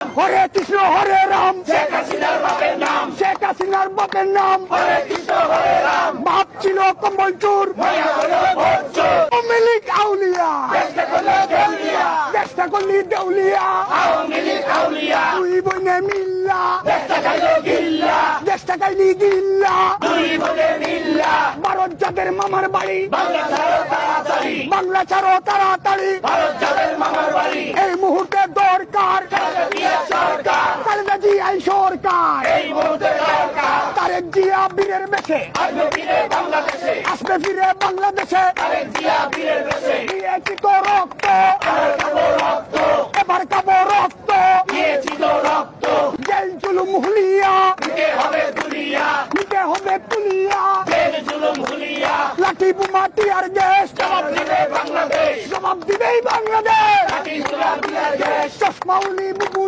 হরে কৃষ্ণ হরে রাম। শেখ হাসিনার বাপের নাম। শেখ হাসিনার বাপের নাম। হরে কৃষ্ণ হরে রাম। বাপ ছিল কম্বল চুর। আওয়ামী লীগ আউলিয়া। চেষ্টা করলি দেউলিয়া। আওয়ামী লীগ আউলিয়া। মিল্লা। দেশটা খাইলো গিল্লা। চেষ্টা কাইলি গিল্লা। মিল্লা। ভারত যাদের মামার বাড়ি। বাংলা ছাড়ো তাড়াতাড়ি। বাংলা ছাড়ো তাড়াতাড়ি। ভারত যাবেন মামার বাড়ি। এই মুহূর্তে দরকার সরকার। খালেদা জিয়াই সরকার? এই মুহূর্তে দরকার তারেক জিয়া বীরের বেশে আসবে ফিরে বাংলাদেশে। আসবে ফিরে বাংলাদেশে। আরেক জিয়া বীরের বেশে দিয়েছি তো রক্ত। রক্ত এবার খাব রক্ত। দিয়েছি তো রক্ত। জেল জুলুম হুলিয়া। দিতে হবে দুনিয়া। নিতে হবে পুলিয়া। জেল জুলুম হুলিয়া। লাঠি বুমা টিয়ার গ্যাস। জবাব দিবে বাংলাদেশ। জবাব দিবেই বাংলাদেশ। লাঠি সোলা দিয়ার দেশ চশমাউলি বুবু